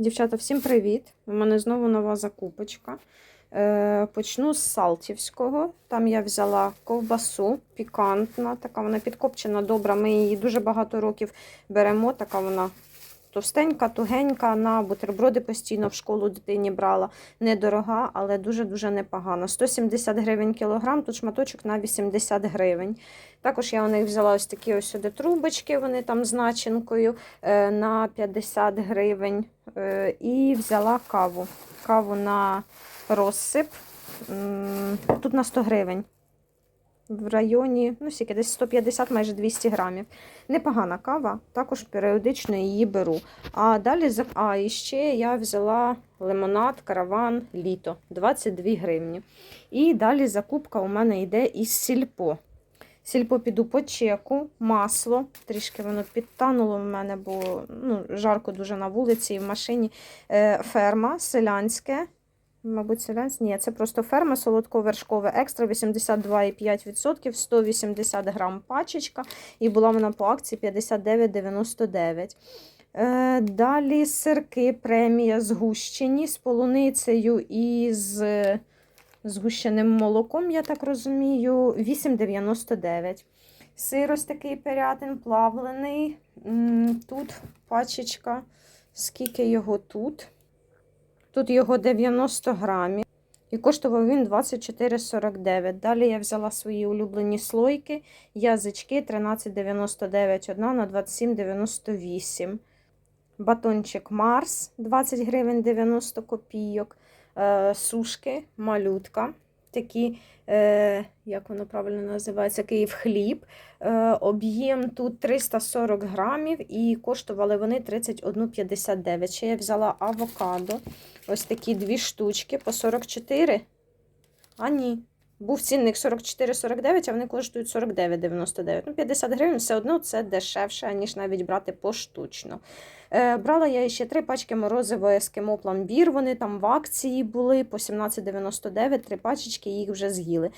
Дівчата, всім привіт! У мене знову нова закупочка. Е, почну з Салтівського. Там я взяла ковбасу пікантна, така вона підкопчена, добра. Ми її дуже багато років беремо. Така вона товстенька, тугенька. На бутерброди постійно в школу дитині брала. Недорога, але дуже-дуже непогана. 170 гривень кілограм, тут шматочок на 80 гривень. Також я у них взяла ось такі ось сюди трубочки, вони там з начинкою е, на 50 гривень. Е, І взяла каву. Каву на розсип. Тут на 100 гривень. В районі, ну скільки, десь 150, майже 200 грамів. Непогана кава, також періодично її беру. А далі а, і ще я взяла лимонад, караван, літо 22 гривні. І далі закупка у мене йде із сільпо. Сільпо піду по чеку, масло. Трішки воно підтануло в мене, бо ну, жарко дуже на вулиці і в машині. Е, ферма селянське. Мабуть, селянське. Ні, це просто ферма солодковершкове екстра 82,5%, 180 грам пачечка. І була вона по акції 59,99. Е, далі сирки премія згущені з полуницею і з згущеним молоком, я так розумію, 8,99. Сир ось такий перятин плавлений. Тут пачечка. Скільки його тут? Тут його 90 грамів. І коштував він 24,49. Далі я взяла свої улюблені слойки, язички 13,99 одна на 27,98. Батончик Марс 20 гривень 90 копійок. Е, сушки, малютка. Такі, е, як воно правильно називається, Київ хліб. Е, об'єм тут 340 грамів і коштували вони 31,59. Ще я взяла авокадо. Ось такі дві штучки по 44. А ні. Був цінник 44,49, а вони коштують 49,99. Ну, 50 гривень все одно це дешевше, ніж навіть брати поштучно. Е, брала я ще три пачки морозивого ескимо пломбір. Вони там в акції були по 17,99, три пачечки їх вже з'їли.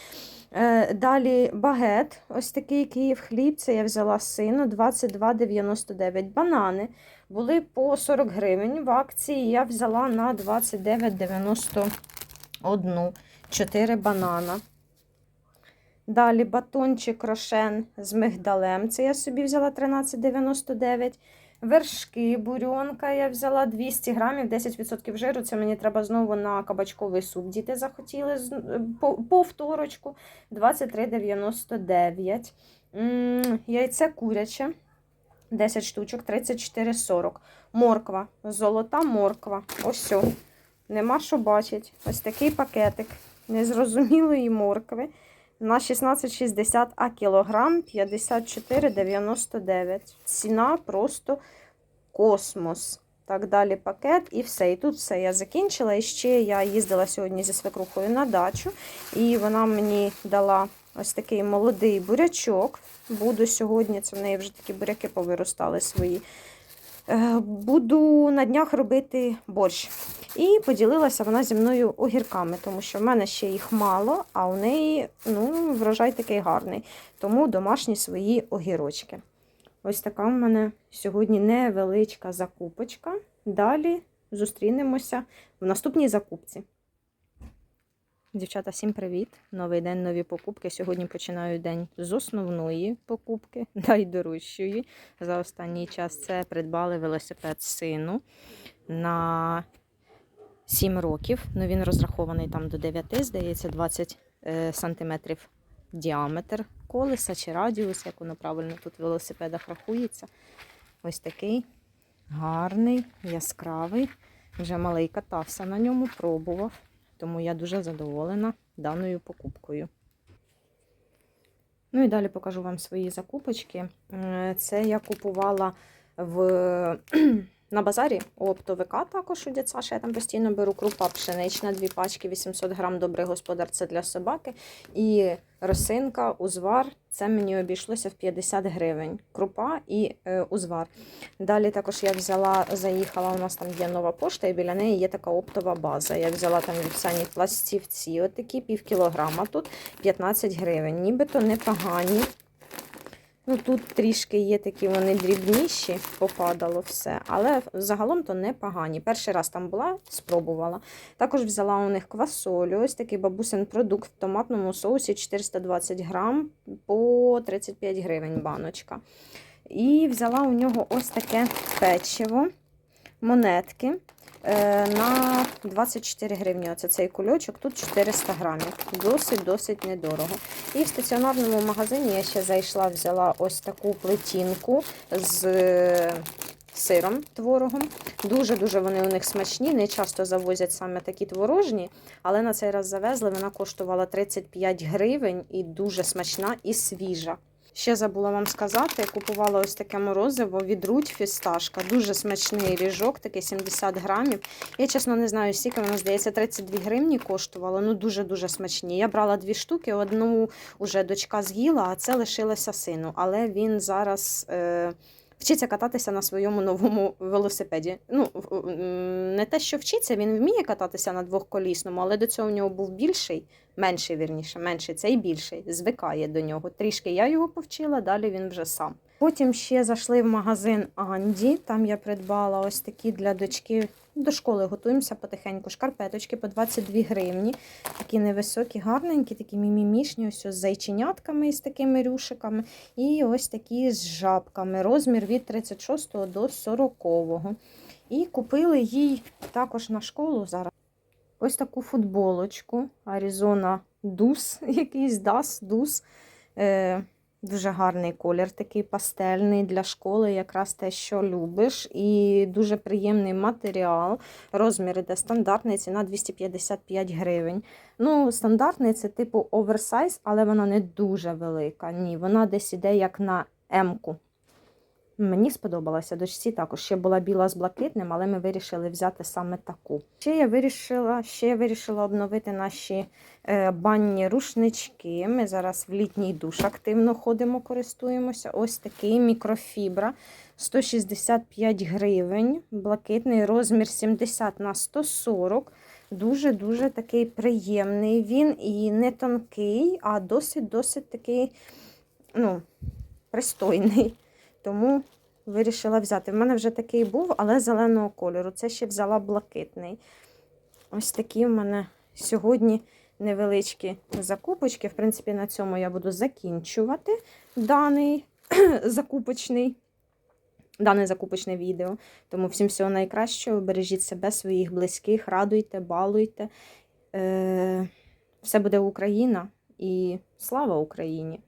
Е, далі багет, ось такий Київ хліб, це я взяла сину 22,99. Банани були по 40 гривень в акції. Я взяла на 29,91. 4 банана. Далі батончик рошен з мигдалем. Це я собі взяла 13,99. Вершки, бурьонка я взяла 200 грамів, 10% жиру. Це мені треба знову на кабачковий суп. Діти захотіли повторочку 23,99. Яйце куряче. 10 штучок, 34,40. Морква, золота морква. Ось. о. Нема що бачить. Ось такий пакетик незрозумілої моркви на 16,60, а кілограм 54,99. Ціна просто космос. Так далі пакет і все. І тут все я закінчила. І ще я їздила сьогодні зі свекрухою на дачу, і вона мені дала ось такий молодий бурячок. Буду сьогодні, це в неї вже такі буряки повиростали свої. Е, Буду на днях робити борщ. І поділилася вона зі мною огірками, тому що в мене ще їх мало, а у неї ну, врожай такий гарний. Тому домашні свої огірочки. Ось така в мене сьогодні невеличка закупочка. Далі зустрінемося в наступній закупці. Дівчата, всім привіт! Новий день, нові покупки. Сьогодні починаю день з основної покупки, найдорожчої. За останній час це придбали велосипед сину на 7 років. Ну, він розрахований там до 9, здається, 20 е, сантиметрів діаметр колеса чи радіус, як воно правильно тут в велосипедах рахується. Ось такий гарний, яскравий. Вже малий катався на ньому, пробував. Тому я дуже задоволена даною покупкою. Ну і далі покажу вам свої закупочки. Е, Це я купувала в на базарі у оптовика також у дядь я там постійно беру крупа пшенична, дві пачки, 800 грам, добрий господар, це для собаки. І росинка, узвар, це мені обійшлося в 50 гривень. Крупа і е, узвар. Далі також я взяла, заїхала, у нас там є нова пошта, і біля неї є така оптова база. Я взяла там вівсяні пластівці, отакі, пів кілограма тут 15 гривень. Нібито непогані. Ну, тут трішки є такі вони дрібніші, попадало все, але загалом то непогані. Перший раз там була, спробувала. Також взяла у них квасолю, ось такий бабусин продукт в томатному соусі 420 грам по 35 гривень баночка. І взяла у нього ось таке печиво, монетки на 24 гривні. Оце цей кульочок, тут 400 грамів. Досить-досить недорого. І в стаціонарному магазині я ще зайшла, взяла ось таку плетінку з е, сиром творогом. Дуже-дуже вони у них смачні. Не часто завозять саме такі творожні, але на цей раз завезли. Вона коштувала 35 гривень і дуже смачна і свіжа. Ще забула вам сказати, купувала ось таке морозиво від Руть фісташка. Дуже смачний ріжок, такий 70 грамів. Я чесно не знаю, скільки воно здається, 32 гривні коштувало. Ну дуже-дуже смачні. Я брала дві штуки, одну вже дочка з'їла, а це лишилося сину. Але він зараз. Е Вчиться кататися на своєму новому велосипеді. Ну, не те, що вчиться, він вміє кататися на двохколісному, але до цього у нього був більший, менший, вірніше, менший, цей більший, звикає до нього. Трішки я його повчила, далі він вже сам. Потім ще зайшли в магазин Анді. Там я придбала ось такі для дочки. До школи готуємося потихеньку. Шкарпеточки по 22 гривні. Такі невисокі, гарненькі, такі мімімішні, ось з зайченятками і з такими рюшиками. І ось такі з жабками. Розмір від 36 до 40. І купили їй також на школу зараз. Ось таку футболочку. Arizona Дус, якийсь Дас, Дус. Дуже гарний колір, такий пастельний для школи, якраз те, що любиш. І дуже приємний матеріал. Розмір іде стандартний, ціна 255 гривень. Ну, стандартний це типу оверсайз, але вона не дуже велика. Ні, вона десь іде як на М-ку. Мені сподобалася дочці також. Ще була біла з блакитним, але ми вирішили взяти саме таку. Ще я вирішила, ще я вирішила обновити наші е, банні рушнички. Ми зараз в літній душ активно ходимо, користуємося. Ось такий мікрофібра 165 гривень. Блакитний розмір 70 на 140. Дуже-дуже такий приємний він і не тонкий, а досить-досить такий, ну, пристойний. Тому вирішила взяти. В мене вже такий був, але зеленого кольору. Це ще взяла блакитний. Ось такі в мене сьогодні невеличкі закупочки. В принципі, на цьому я буду закінчувати даний закупочний. Дане закупочне відео. Тому всім всього найкращого. Бережіть себе, своїх близьких, радуйте, балуйте. Е, все буде Україна і слава Україні!